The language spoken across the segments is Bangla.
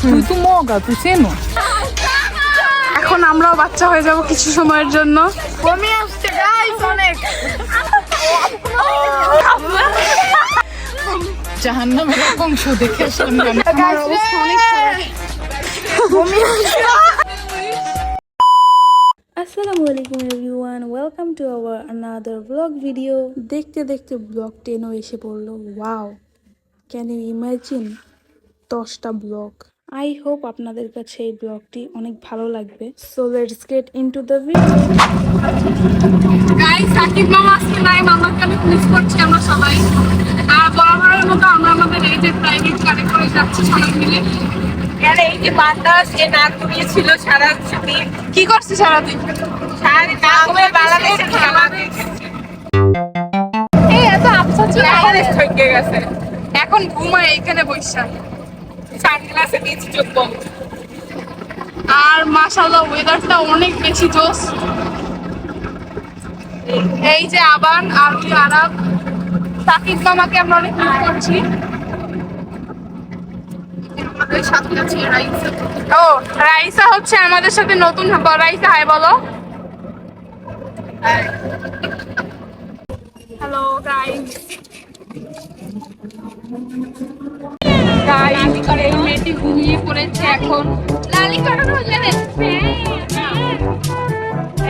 তুই তো মগা তুই চেনো? এখন আমরাও বাচ্চা হয়ে যাব কিছু সময়ের জন্য। কমে আসছে গাইস অনেক। জাহান্নামের অংশ দেখে আসলাম আমি। অনেক খারাপ। আসসালামু আলাইকুম everyone welcome to our another vlog video দেখতে দেখতে ব্লগ টেনও এসে পড়ল। ওয়াও ক্যান ইউ ইমাজিন দশটা ব্লগ। আই হোপ আপনাদের কাছে এই ব্লগটি অনেক ভালো লাগবে। So let's get into the video guys Sakib মামা আজকে নাই করছি আমরা সবাই। আর বরাবরের মতো আমরা আমাদের এই যে প্রাইভেট করে যাচ্ছি সবাই মিলে। আর এই যে বাতাস যে নাক ঘুরিয়েছিল সারা দিন। কি করছি সারাদিন সারাদিন না ঘুমিয়ে বাংলাদেশের খেলা এই এত আবসা ছিল। গেছে। এখন ঘুমায় এইখানে বৈশা সানগ্লাসে দিয়েছি চোখ আর মাশাআল্লাহ ওয়েদারটা অনেক বেশি জোস এই যে আবান আর ওই আরব সাকিব মামাকে আমরা অনেক মিস করছি। ও, রাইসা হচ্ছে আমাদের সাথে নতুন রাইসা, হাই বলো। হ্যালো গাইস গাইস এই মেয়েটি ঘুমিয়ে পড়েছে এখন। লালি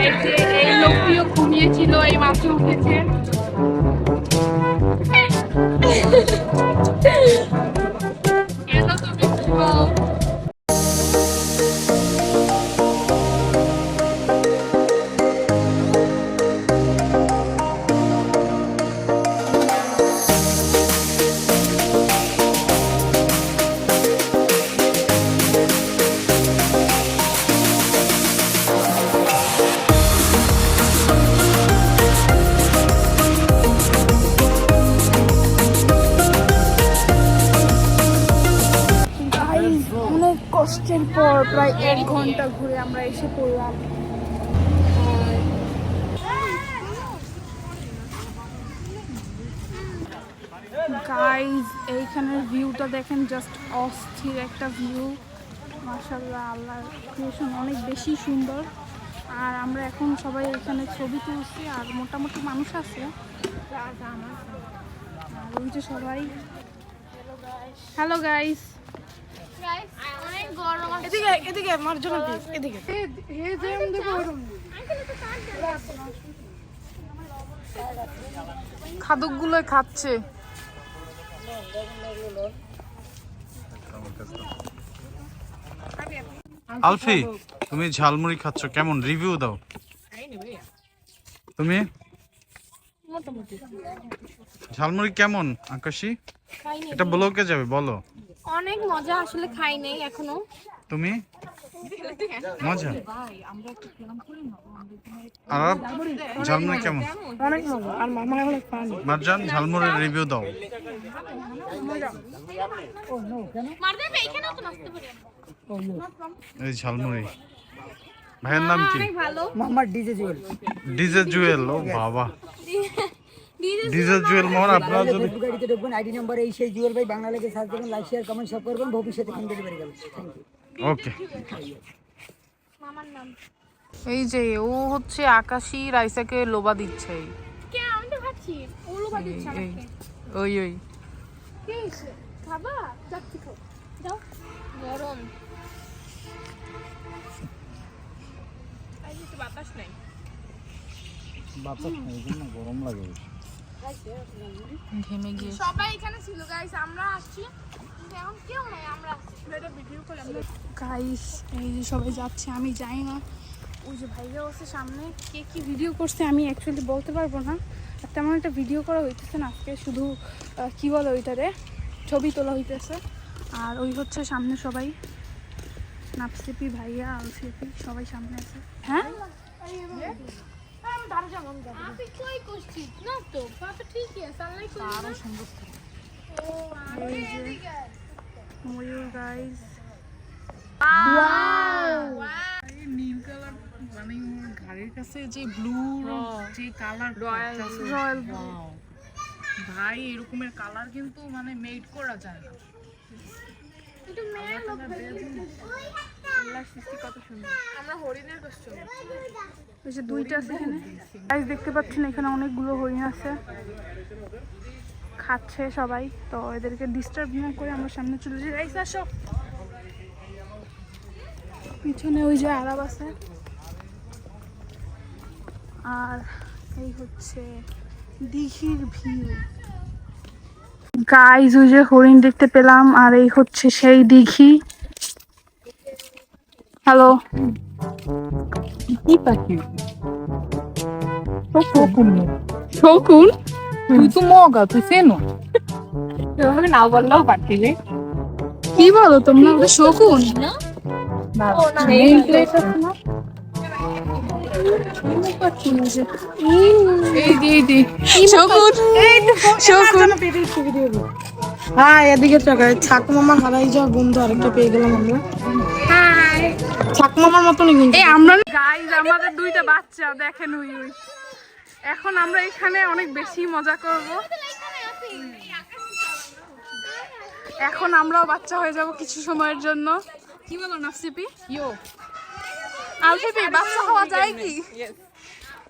এই যে এই লোকটিও ঘুমিয়েছিল এই মাত্র উঠেছে। পর প্রায় এক ঘণ্টা ঘুরে আমরা এসে পড়লাম। গাইজ এইখানের ভিউটা দেখেন জাস্ট অস্থির একটা ভিউ মার্শাল্লাহ আল্লাহর ক্রিয়েশন অনেক বেশি সুন্দর। আর আমরা এখন সবাই এখানে ছবি তুলছি, আর মোটামুটি মানুষ আছে। আর যে সবাই। হ্যালো গাইস এদিকে খাদকগুলো খাচ্ছে। আলফি, তুমি ঝালমুড়ি খাচ্ছ, কেমন? রিভিউ দাও। তুমি? ঝালমুড়ি কেমন, আকাশি? এটা ব্লকে যাবে, বলো। অনেক মজা আসলে খাই নাই এখনও। তুমি? মজা? আর ঝালমুড়ি কেমন? অনেক মজা। আর মামা অনেক মারজান ঝালমুড়ির রিভিউ দাও। এই ঝালমুড়ি। ভাইয়ের নাম কি? ভালো। ডিজে জুয়েল ও বাবা। ডিজে জুয়েল মোহন আপনারা যদি ফেসবুক আইডিতে ঢুকবেন আইডি নাম্বার এই সেই জুয়েল ভাই বাংলা লেগে সার্চ করবেন লাইক শেয়ার কমেন্ট সব করবেন ভবিষ্যতে হোম ডেলিভারি গেল থ্যাংক ইউ ওকে এই যে ও হচ্ছে আকাশী রাইসাকে লোবা দিচ্ছে। কে? আমি তো খাচ্ছি ওলো বাদি এই- এই ওই ওই। কে এসে? খাবা যাচ্ছি খাও যাও। গরম। আজকে তো বাতাস নাই। গরম লাগে ঘেমে গিয়ে। সবাই এখানে ছিল গাইস আমরা আসছি। কিন্তু এখন কেউ নাই আমরা গাইস এই যে সবাই যাচ্ছে আমি যাই না। ওই যে ভাইয়া আছে সামনে। কে কি ভিডিও করছে আমি অ্যাকচুয়ালি বলতে পারব না। আর তেমন একটা ভিডিও করা হইতেছে না আজকে শুধু কি বলে ওইটারে? ছবি তোলা হইতেছে। আর ওই হচ্ছে সামনে সবাই। নাপসিপি ভাইয়া আলসিপি সবাই সামনে আছে। হ্যাঁ? আপনি কই করছি। না তো ঠিকই আছে আল্লাহ কই আরও সুন্দর ও এই যে ময়ূর গাইস নীল কালার মানে ঘাড়ের কাছে যে ব্লু যে কালার রয়্যাল রয়্যাল ভাই এরকমের কালার কিন্তু মানে মেড করা যায় না। ওই যে দুইটা আছে এখানে। দেখতে পাচ্ছেন এখানে অনেকগুলো হরিণ আছে। খাচ্ছে সবাই। তো এদেরকে ডিস্টার্ব না করে আমরা সামনে চলে যাই। আসো। পিছনে ওই যে আরাব আছে। আর এই হচ্ছে দিঘির ভিউ। গাইজ ওই যে হরিণ দেখতে পেলাম আর এই হচ্ছে সেই দিঘি। হ্যালো কি পাখি? শকুন। তুই তো মগা তুই চেনো? না বললেও পারছিলে কি বলো তোমরা? ওটা শকুন না? হ্যাঁ এদিকে চকায় ছাকু মামা হারাই যাওয়া বন্ধু আরেকটা পেয়ে গেলাম আমরা। ছাকু মামার মতনই কিন্তু। এই আমরা গাইজ আমাদের দুইটা বাচ্চা দেখেন উই উই এখন আমরা এখানে অনেক বেশি মজা করব। এখন আমরাও বাচ্চা হয়ে যাব কিছু সময়ের জন্য। কি বলো নাফসিপি ইয়ো। আলফিপি বাচ্চা হওয়া যায় কি?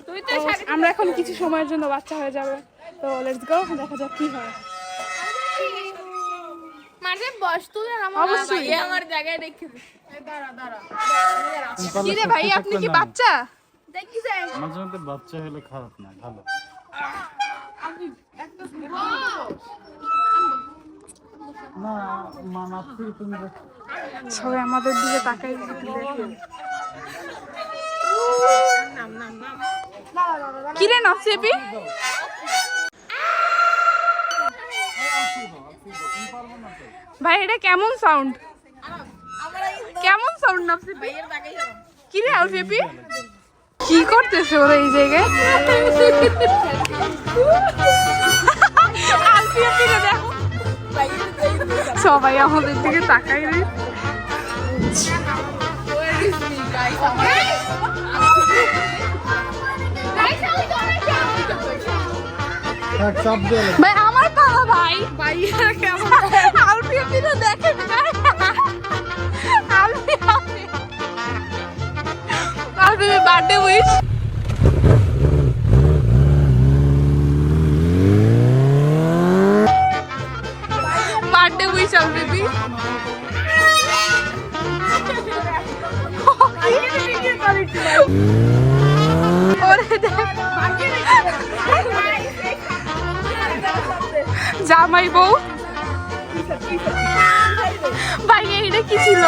তুই তো আমরা এখন কিছু সময়ের জন্য বাচ্চা হয়ে যাবে। তো লেটস গো দেখা যাক কি হয়। বস তুই আর আমার অবশ্যই। আমার জায়গায় রেখে দে। কি রে ভাই আপনি কি বাচ্চা? দেখি যাই। মাঝে মধ্যে বাচ্চা হলে খারাপ না ভালো। না মানাচ্ছি তুমি সবাই আমাদের দিকে তাকাই। দেখেন কি রে ভাই, এটা কেমন সাউন্ড কেমন সাউন্ড নাফসিপি কি রে আলফিপি কি করতেছে ওরা এই জায়গায়? সবাই আমাদের দিকে তাকাই রে। ভাই আমার পালা ভাই। ভাইয়া কেমন? আলফি আপনি তো দেখেন বার্থডে উইশ বার্থডে উইশ ওরে দেখ। জামাই বউ ভাই এইটা কি ছিল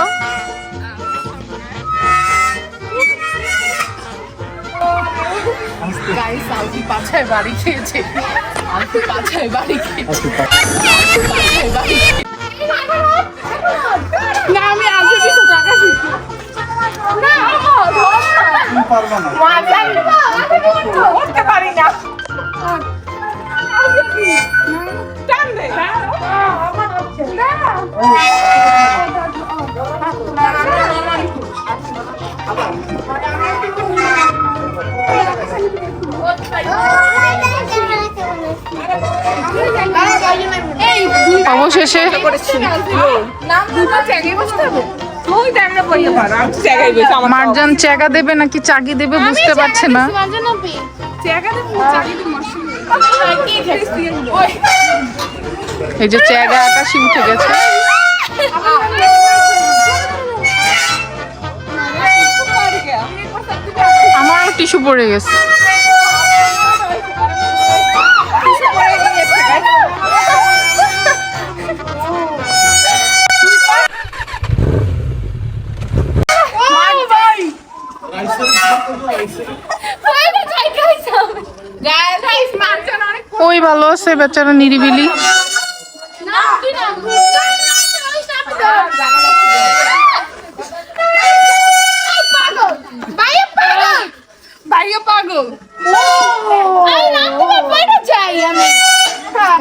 গাইস পাছায় বাড়ি খেয়েছে আলফি পাছায় বাড়ি খেয়েছে আলফি পাছায় বাড়ি না আমি টাকা পারব না পারি না অবশেষে মারজান চেগা দেবে নাকি চাগি দেবে বুঝতে পারছে না এই যে চেগা আকাশি উঠে গেছে। আমার টিস্যু পড়ে গেছে। ওই ভালো আছে বেচারা নিরিবিলি।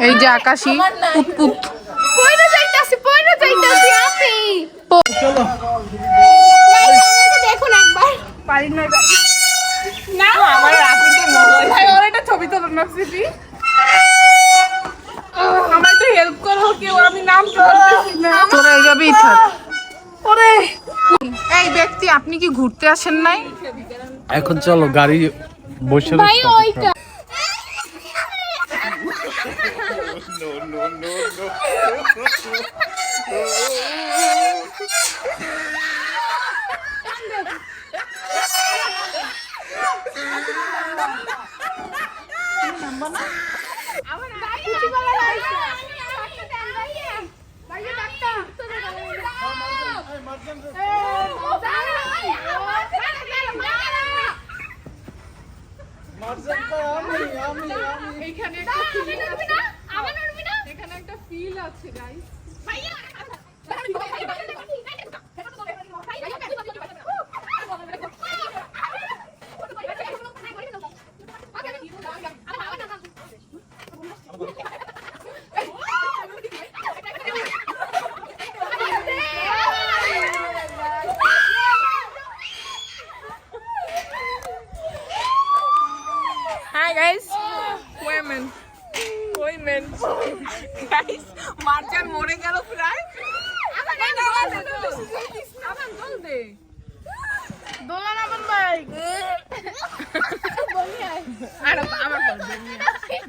এই যে আকাশী পুত ভাইয়া ঘুরতে আসেন নাই? এখন চলো গাড়ি বসে ভাই ওইটা এখানে একটা ফিল আছে guys hi guys women women guys Marjan মরে গেল প্রায় দোলন আমন ভাই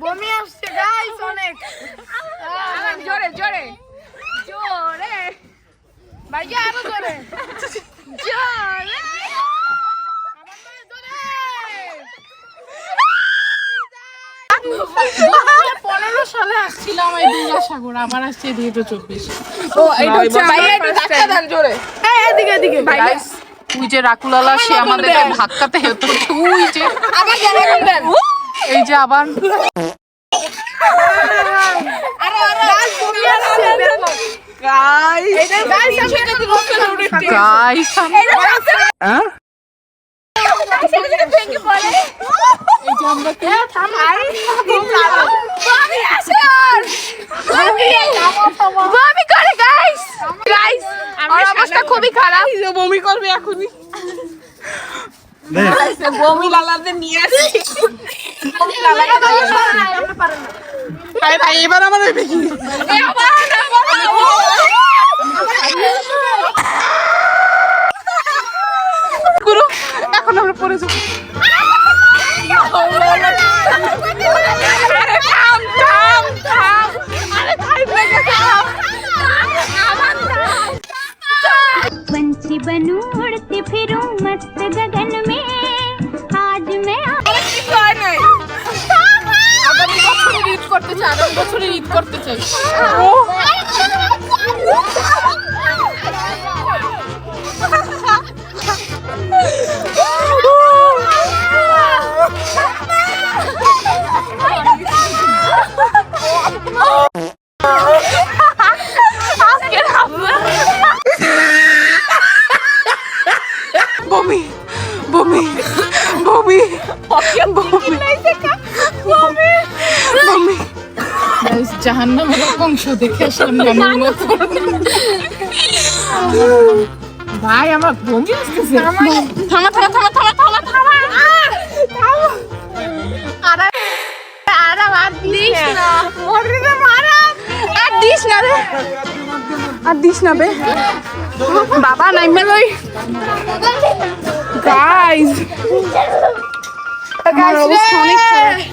বমি আসছে গাইস অনেক জোরে জোরে জোরে ভাইয়া আরও জোরে জোরে আমন ভাই জোরে পনেরো সালে আবার আসছে দুই চব্বিশ। ও এটা হচ্ছে ভাইয়া একটু ধাক্কা দেন জোরে। এদিকে এদিকে। গাইস তুই যে রাকুলালা সে আমাদের ধাক্কাতে হেতো তুই যে আবার দেন। এই যে আবার আমার খুবই খারাপ বমি করবে এখনই বমি লালাতে নিয়ে আসি এবার আমার জাহান্নামের অংশ দেখে আসলাম মতো ভাই আমার বমি আসতেছে। থামা থামা থামা থামা থামা থামা। আরে আরে আর দিস না। মরে রে মারা। আর দিস না রে। আর দিস না বে। বাবা নাইমে লই। গাইস গাইস অনেক খারাপ।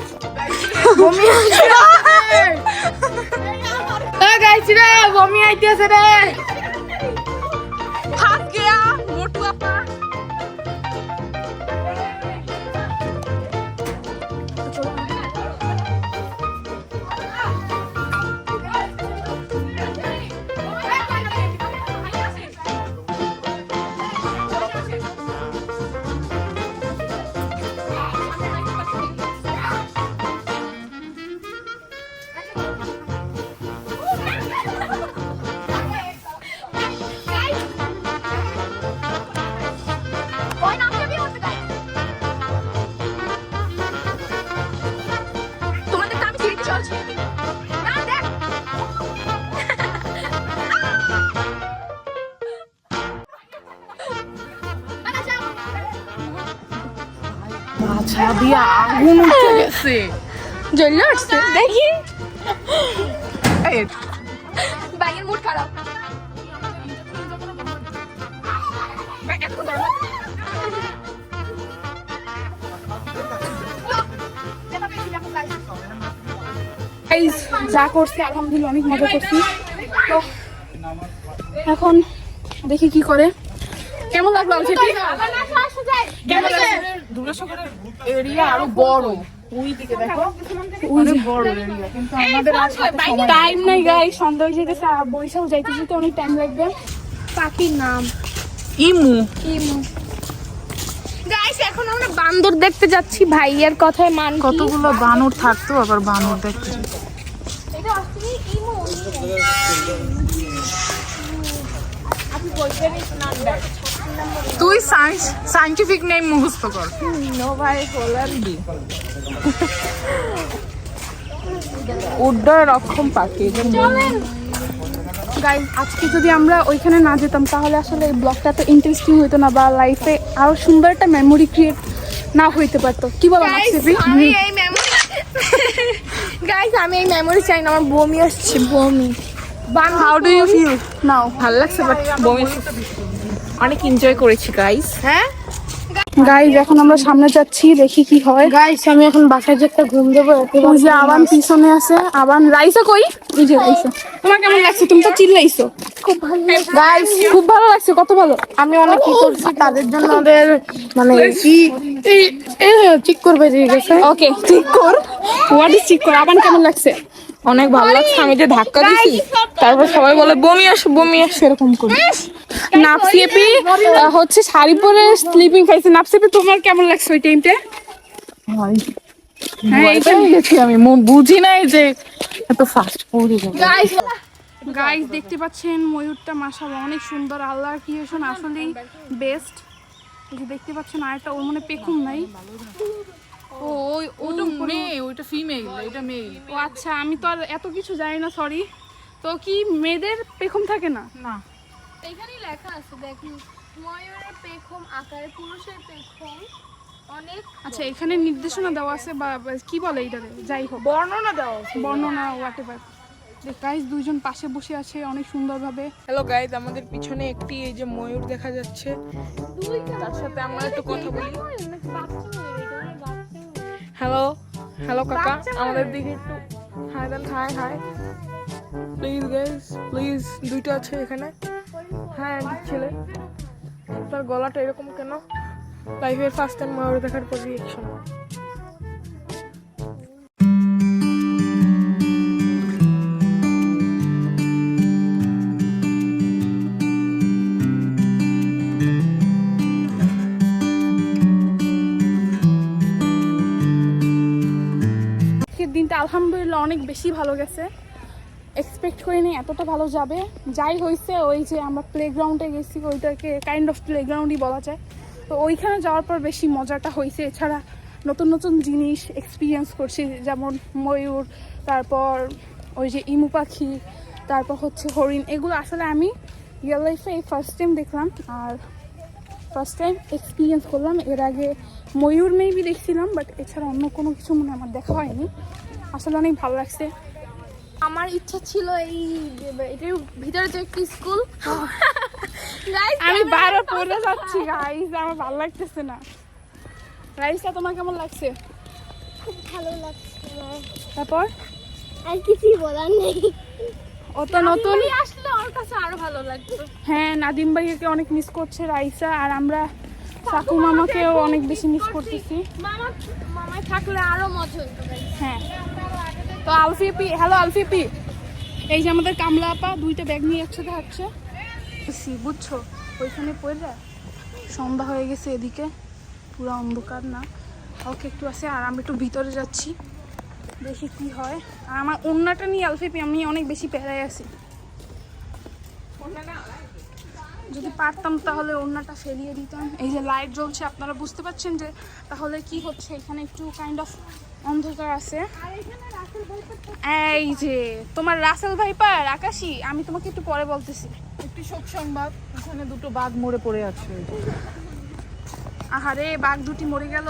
আইতেছে রে দিয়া আগুন উঠে গেছে। জ্বলে দেখি। বাইকের মুড খারাপ। যা করছি আলহামদুলিল্লাহ অনেক মজা করছি। তো এখন দেখি কি করে। কেমন লাগল এরিয়া আরও বড়। টাইম নাই গাই সন্ধ্যা যেতেছে আর যাইতে যেতে অনেক টাইম লাগবে। পাখির নাম। ইমু। গাইস এখন আমরা বান্দর দেখতে যাচ্ছি ভাইয়ের কথায় মান কতগুলো বানর থাকতো আবার বানর দেখতে ইমো। তুই সায়েন্স সায়েন্টিফিক নেম মুখস্থ কর। উড্ডয় রক্ষম পাখি। গাইস আজকে যদি আমরা ওইখানে না যেতাম তাহলে আসলে এই ব্লগটা তো ইন্টারেস্টিং হতো না বা লাইফে আরও সুন্দর একটা মেমোরি ক্রিয়েট না হইতে পারতো। কি বলো মাকসিফি আমি এই মেমোরি গাইস আমি এই মেমোরি চাই না আমার বমি আসছে বমি। How do you feel now ভালো লাগছে বাট বমি অনেক এনজয় করেছি গাইস হ্যাঁ? গাইজ এখন আমরা সামনে যাচ্ছি দেখি কি হয়। গাইস আমি এখন বাসায় যে একটা ঘুম দেবো এতে ওই যে আবান পিছনে আছে। আবান রাইসা কই? ওই যে রাইসা তোমার কেমন লাগছে? তুমি তো চিল্লাইছো। খুব ভালো গাইস খুব ভালো লাগছে কত ভালো। আমি অনেক কি করছি তাদের জন্য ওদের মানে কি? ঠিক করবে দিয়ে গেছে ওকে ঠিক কর। হোয়াট ইজ ঠিক কর? আবান কেমন লাগছে? অনেক ভালো লাগছে আমি যে ধাক্কা দিছি তারপর সবাই বলে বমি আসে বমি আসে এরকম করে। নাপসিপি হচ্ছে শাড়ি পরে স্লিপিং খাইছে। নাপসিপি তোমার কেমন লাগছে ওই টাইমটা হ্যাঁ আমি। বুঝি নাই যে এত ফাস্ট গাইস দেখতে পাচ্ছেন ময়ূরটা মাশাআল্লাহ অনেক সুন্দর। আল্লাহর ক্রিয়েশন আসলেই বেস্ট দেখতে পাচ্ছেন আরেকটা ওর মনে পেখম নাই। ও ওই ওটা মেয়ে ওইটা ফিমেল এটা মেল ও আচ্ছা আমি তো আর এত কিছু জানি না সরি তো কি মেয়েদের পেখম থাকে না? না। এখানেই লেখা আছে দেখুন ময়ূরের পেখম আকারে পুরুষের পেখম অনেক আচ্ছা এখানে নির্দেশনা দেওয়া আছে বা কি বলে এইটাতে যাই হোক। বর্ণনা দাও বর্ণনা হোয়াট এভার গাইস দুইজন পাশে বসে আছে অনেক সুন্দরভাবে। হ্যালো গাইজ আমাদের পিছনে একটি এই যে ময়ূর দেখা যাচ্ছে। তার সাথে আমরা একটু কথা বলি। হ্যালো হ্যালো কাকা? আমাদের দিকে একটু hi then hi hi please guys please দুইটা আছে এখানে। হ্যাঁ এক ছেলে। তার গলাটা এরকম কেন? লাইফের ফার্স্ট টাইম ময়ূর দেখার পর রিয়েকশন অনেক বেশি ভালো গেছে। এক্সপেক্ট করিনি এতটা ভালো যাবে। যাই হয়েছে ওই যে আমরা প্লেগ্রাউন্ডে গেছি, ওইটাকে কাইন্ড অফ প্লেগ্রাউন্ডই বলা যায়। তো ওইখানে যাওয়ার পর বেশি মজাটা হয়েছে এছাড়া নতুন নতুন জিনিস এক্সপিরিয়েন্স করছি, যেমন ময়ূর, তারপর ওই যে ইমু পাখি, তারপর হচ্ছে হরিণ। এগুলো আসলে আমি রিয়েল লাইফে এই ফার্স্ট টাইম দেখলাম আর ফার্স্ট টাইম এক্সপিরিয়েন্স করলাম। এর আগে ময়ূর মেবি দেখছিলাম বাট এছাড়া অন্য কোনো কিছু মনে আমার দেখা হয়নি। আসলে অনেক ভালো লাগছে। আমার ইচ্ছা ছিল এই এটার ভিতরে যে একটি স্কুল। আমি বারো পড়ে যাচ্ছি গাইস আমার ভালো লাগতেছে না। রাইসা তোমার কেমন লাগছে? খুব ভালো লাগছে। তারপর? আর কিছুই বলার নেই। ও তো নতুন। আসলে ওর কাছে আরও ভালো লাগতো হ্যাঁ নাদিম ভাইকে অনেক মিস করছে রাইসা আর আমরা সাকু মামাকেও অনেক বেশি মিস করতেছি। মামা মামায় থাকলে আরও মজা হতো হ্যাঁ। তো আলফিপি হ্যালো আলফিপি। এই যে আমাদের কামলা আপা দুইটা ব্যাগ নিয়ে একসাথে হাঁটছে। বুঝছি, বুঝছ? ওইখানে পড়ে সন্ধ্যা হয়ে গেছে এদিকে। পুরো অন্ধকার না। হালকা একটু আছে আর আমি একটু ভিতরে যাচ্ছি। দেখি কি হয়। আর আমার অন্যটা নিয়ে আলফিপি আমি অনেক বেশি প্যারায় আছি। যদি পারতাম তাহলে অন্যটা ফেলিয়ে দিতাম। এই যে লাইট জ্বলছে আপনারা বুঝতে পারছেন যে তাহলে কি হচ্ছে? এখানে একটু কাইন্ড অফ অন্ধকার আছে। এই যে তোমার রাসেল ভাইপার আকাশি আমি তোমাকে একটু পরে বলতেছি। একটি শোক সংবাদ ওখানে দুটো বাঘ মরে পড়ে আছে। আহারে বাঘ দুটি মরে গেল।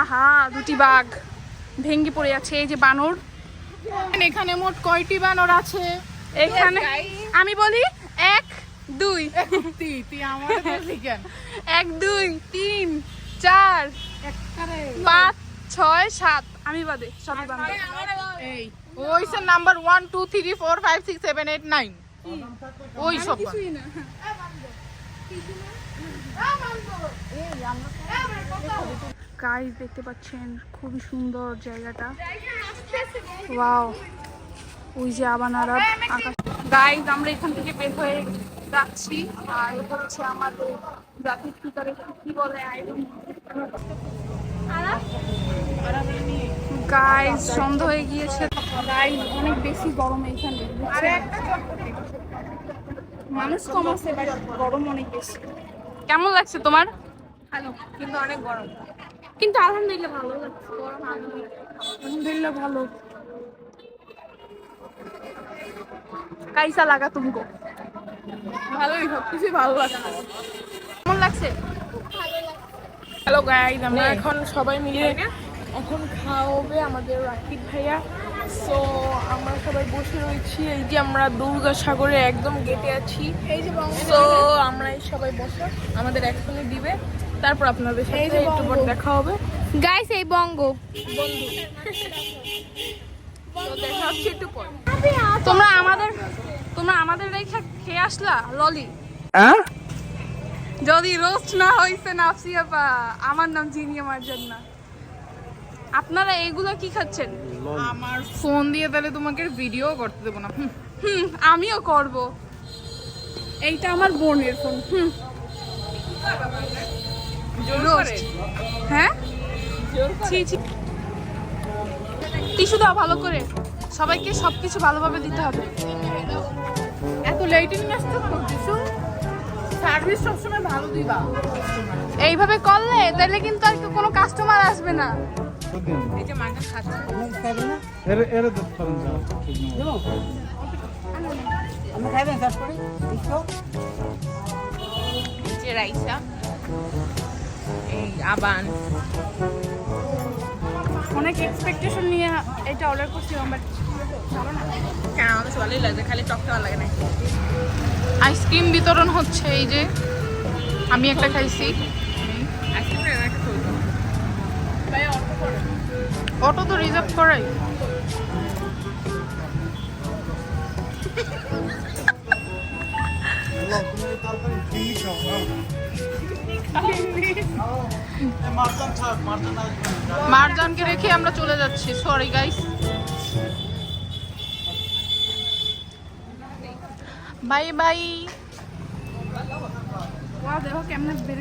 আহা দুটি বাঘ ভেঙ্গে পড়ে আছে। এই যে বানর এখানে মোট কয়টি বানর আছে? এখানে আমি বলি এক দুই। এক দুই তিন চার পাঁচ ছয় সাত। আমি বাদে সবাই বান্ধব এই ওই সে number one two three four five six seven eight nine ওই সব কিছুই না। গাইস দেখতে পাচ্ছেন খুবই সুন্দর জায়গাটা। ওয়াও ওই যে আবানারা আকাশ গাইস আমরা এখান থেকে বের হয়ে যাচ্ছি। আর হচ্ছে আমাদের জাতির কি বলে? গাইস সন্ধ্যা হয়ে গিয়েছে। গাইস অনেক বেশি গরম এখানে। মানুষ কম আছে বাট গরম অনেক বেশি। কেমন লাগছে তোমার? ভালো কিন্তু অনেক গরম। কিন্তু আলহামদুলিল্লাহ ভালো লাগছে। গরম আলহামদুলিল্লাহ ভালো। কাইসা লাগা তুমকো? ভালোই সব কিছুই ভালো লাগে কেমন লাগছে? হ্যালো গাইজ আমরা এখন সবাই মিলে এখন খাওয়াবে আমাদের রাকিব ভাইয়া। সো আমরা সবাই বসে রয়েছি। এই যে আমরা দুর্গা সাগরে একদম গেটে আছি। এই যে সো আমরা সবাই বসে। আমাদের এখনই দিবে। তারপর আপনাদের সাথে একটু পর দেখা হবে। গাইস এই বঙ্গ। তো দেখা হচ্ছে একটু পর। তোমরা আমাদের তোমরা আমাদের রেখা খেয়ে আসলা? ললি? যদি রোস্ট না হইছে নাফসি আপা আমার নাম জিনিয়া মার্জান। না আপনারা এগুলো কি খাচ্ছেন? আমার ফোন দিয়ে তাহলে তোমাকে ভিডিও করতে দেবো না। হুম। আমিও করব। এইটা আমার বোনের ফোন। হুম। হ্যাঁ? টিস্যু দাও ভালো করে। সবাইকে সবকিছু ভালোভাবে দিতে হবে। এত লেটে নিয়ে আসতে করতেছো সার্ভিস সবসময় ভালো দিবা। এইভাবে করলে তাহলে কিন্তু আর কোনো কাস্টমার আসবে না। রাইসা এই আবান। অনেক এক্সপেকটেশন নিয়ে এটা অর্ডার করছিলাম বাট কেন আমাদের ভালোই লাগছে খালি টক খাওয়া লাগে না। আইসক্রিম বিতরণ হচ্ছে এই যে আমি একটা খাইছি আইসক্রিম একটা খাইছি অটো তো রিজার্ভ করাই। মারজানকে রেখে আমরা চলে যাচ্ছি। সরি গাইস বাই বাই দেখো কেমনে বের